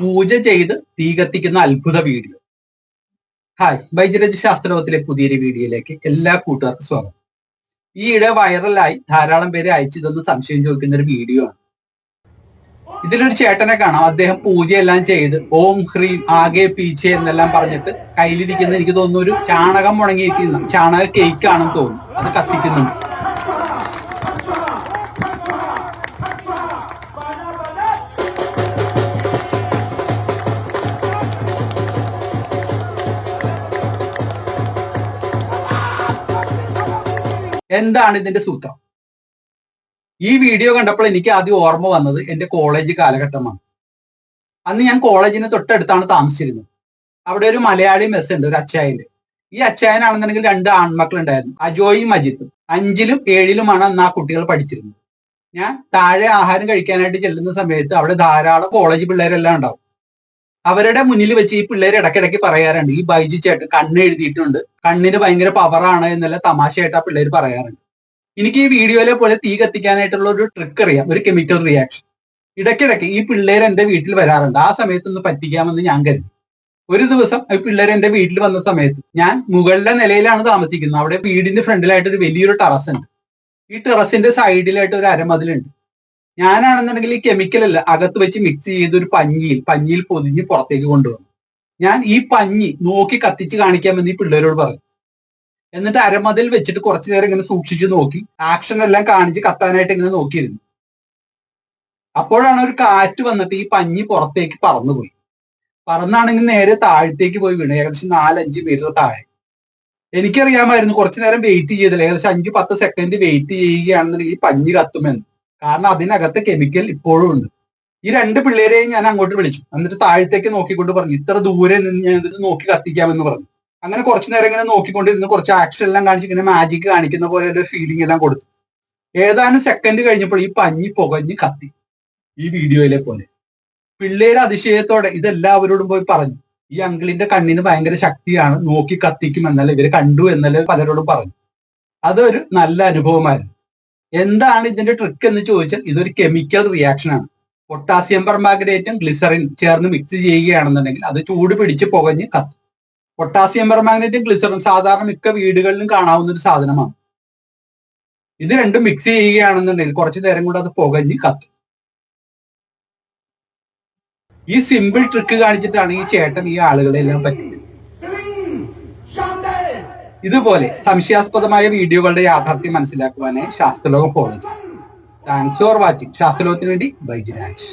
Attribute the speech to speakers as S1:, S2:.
S1: പൂജ ചെയ്ത് തീ കത്തിക്കുന്ന അത്ഭുത വീഡിയോ. ഹായ് വൈദ്യരജ ശാസ്ത്രലോകത്തിലെ പുതിയൊരു വീഡിയോയിലേക്ക് എല്ലാ കൂട്ടുകാർക്കും സ്വാഗതം. ഈയിടെ വൈറലായി ധാരാളം പേര് തന്നു സംശയം ചോദിക്കുന്ന ഒരു വീഡിയോ ആണ്. ഇതിലൊരു ചേട്ടനെ കാണാം. അദ്ദേഹം പൂജയെല്ലാം ചെയ്ത് ഓം ഹ്രീം ആകെ പീച്ച എന്നെല്ലാം പറഞ്ഞിട്ട് കയ്യിലിരിക്കുന്ന എനിക്ക് തോന്നുന്നു ഒരു ചാണകം മുടങ്ങിയിരിക്കുന്ന ചാണക കേക്ക് ആണെന്ന് തോന്നുന്നു. അത് കത്തിക്കുന്നുണ്ട്. എന്താണ് ഇതിന്റെ സൂത്രം? ഈ വീഡിയോ കണ്ടപ്പോൾ എനിക്ക് ആദ്യം ഓർമ്മ വന്നത് എന്റെ കോളേജ് കാലഘട്ടമാണ്. അന്ന് ഞാൻ കോളേജിന് തൊട്ടടുത്താണ് താമസിച്ചിരുന്നത്. അവിടെ ഒരു മലയാളി മെസ് ഉണ്ട് ഒരു അച്ചായന്റെ ഈ അച്ചായനാണെന്നുണ്ടെങ്കിൽ രണ്ട് ആൺമക്കൾ ഉണ്ടായിരുന്നു അജോയും അജിത്തും അഞ്ചിലും ഏഴിലുമാണ് അന്ന് ആ കുട്ടികൾ പഠിച്ചിരുന്നത്. ഞാൻ താഴെ ആഹാരം കഴിക്കാനായിട്ട് ചെല്ലുന്ന സമയത്ത് അവിടെ ധാരാളം കോളേജ് പിള്ളേരെല്ലാം ഉണ്ടാവും. അവരുടെ മുന്നിൽ വെച്ച് ഈ പിള്ളേർ ഇടയ്ക്കിടയ്ക്ക് പറയാറുണ്ട്. ഈ ബൈജു ചേട്ടൻ കണ്ണ് എഴുതിയിട്ടുണ്ട്. കണ്ണിന് ഭയങ്കര പവറാണ് എന്നല്ല തമാശയായിട്ട് ആ പിള്ളേർ പറയാറുണ്ട്. എനിക്ക് ഈ വീഡിയോയിലെ പോലെ തീ കത്തിക്കാനായിട്ടുള്ള ഒരു ട്രിക്ക് അറിയാം. ഒരു കെമിക്കൽ റിയാക്ഷൻ ഇടയ്ക്കിടയ്ക്ക് ഈ പിള്ളേർ എന്റെ വീട്ടിൽ വരാറുണ്ട്. ആ സമയത്ത് ഒന്ന് പറ്റിക്കാമെന്ന് ഞാൻ കരുതി. ഒരു ദിവസം ഈ പിള്ളേർ എന്റെ വീട്ടിൽ വന്ന സമയത്ത് ഞാൻ മുകളിലെ നിലയിലാണ് താമസിക്കുന്നത്. അവിടെ വീടിന്റെ ഫ്രണ്ടിലായിട്ട് ഒരു വലിയൊരു ടെറസ് ഉണ്ട്. ഈ ടെറസിന്റെ സൈഡിലായിട്ട് ഒരു അരമതിലുണ്ട്. ഞാനാണെന്നുണ്ടെങ്കിൽ ഈ കെമിക്കൽ അല്ല അകത്ത് വെച്ച് മിക്സ് ചെയ്ത് ഒരു പഞ്ഞിയിൽ പഞ്ഞിയിൽ പൊതിഞ്ഞ് പുറത്തേക്ക് കൊണ്ടുവന്നു. ഞാൻ ഈ പഞ്ഞി നോക്കി കത്തിച്ച് കാണിക്കാമെന്ന് ഈ പിള്ളേരോട് പറഞ്ഞു. എന്നിട്ട് അരമതിൽ വെച്ചിട്ട് കുറച്ചു നേരം ഇങ്ങനെ സൂക്ഷിച്ച് നോക്കി. ആക്ഷൻ എല്ലാം കാണിച്ച് കത്താനായിട്ട് ഇങ്ങനെ നോക്കിയിരുന്നു. അപ്പോഴാണ് ഒരു കാറ്റ് വന്നിട്ട് ഈ പഞ്ഞി പുറത്തേക്ക് പറന്നുപോയി. പറന്നാണെങ്കിൽ നേരെ താഴത്തേക്ക് പോയി വീണു. ഏകദേശം നാലഞ്ച് മീറ്റർ താഴെ. എനിക്കറിയാമായിരുന്നു കുറച്ചു നേരം വെയിറ്റ് ചെയ്തില്ല. ഏകദേശം അഞ്ച് പത്ത് സെക്കൻഡ് വെയിറ്റ് ചെയ്യുകയാണെന്നുണ്ടെങ്കിൽ ഈ പഞ്ഞി കത്തുമെന്ന്. കാരണം അതിനകത്ത് കെമിക്കൽ ഇപ്പോഴും ഉണ്ട്. ഈ രണ്ട് പിള്ളേരെയും ഞാൻ അങ്ങോട്ട് വിളിച്ചു. എന്നിട്ട് താഴത്തേക്ക് നോക്കിക്കൊണ്ട് പറഞ്ഞു ഇത്ര ദൂരെ നിന്ന് ഞാൻ ഇതിന് നോക്കി കത്തിക്കാമെന്ന് പറഞ്ഞു. അങ്ങനെ കുറച്ചു നേരം ഇങ്ങനെ നോക്കിക്കൊണ്ടിരുന്ന്. കുറച്ച് ആക്ഷൻ എല്ലാം കാണിച്ച് ഇങ്ങനെ മാജിക് കാണിക്കുന്ന പോലെ ഒരു ഫീലിംഗ് എല്ലാം കൊടുത്തു. ഏതാനും സെക്കൻഡ് കഴിഞ്ഞപ്പോൾ ഈ പഞ്ഞി പുകഞ്ഞ് കത്തി. ഈ വീഡിയോയിലെ പോലെ. പിള്ളേര് അതിശയത്തോടെ ഇതെല്ലാവരോടും പോയി പറഞ്ഞു. ഈ അങ്കിളിന്റെ കണ്ണിന് ഭയങ്കര ശക്തിയാണ്. നോക്കി കത്തിക്കും എന്നല്ല ഇവർ കണ്ടു എന്നല്ല പലരോടും പറഞ്ഞു. അതൊരു നല്ല അനുഭവമായിരുന്നു. എന്താണ് ഇതിന്റെ ട്രിക്ക് എന്ന് ചോദിച്ചാൽ ഇതൊരു കെമിക്കൽ റിയാക്ഷൻ ആണ്. പൊട്ടാസ്യം പെർമാഗ്നേറ്റും ഗ്ലിസറിൻ ചേർന്ന് മിക്സ് ചെയ്യുകയാണെന്നുണ്ടെങ്കിൽ അത് ചൂട് പിടിച്ച് പുകഞ്ഞ് കത്തും. പൊട്ടാസ്യം പെർമാഗ്നേറ്റും ഗ്ലിസറിൻ സാധാരണ മിക്ക വീടുകളിലും കാണാവുന്ന ഒരു സാധനമാണ്. ഇത് രണ്ടും മിക്സ് ചെയ്യുകയാണെന്നുണ്ടെങ്കിൽ കുറച്ചു നേരം കൊണ്ട് അത് പുകഞ്ഞ് കത്തും. ഈ സിമ്പിൾ ട്രിക്ക് കാണിച്ചിട്ടാണ് ഈ ചേട്ടൻ ഈ ആളുകളെല്ലാം പറ്റിയത്. ഇതുപോലെ സംശയാസ്പദമായ വീഡിയോകളുടെ യാഥാർത്ഥ്യം മനസ്സിലാക്കുവാനായി ശാസ്ത്രലോകം ഫോളോ ചെയ്യും താങ്ക്സ് ഫോർ വാച്ചിങ് ശാസ്ത്രലോകത്തിന് വേണ്ടി ബൈജിരാജ്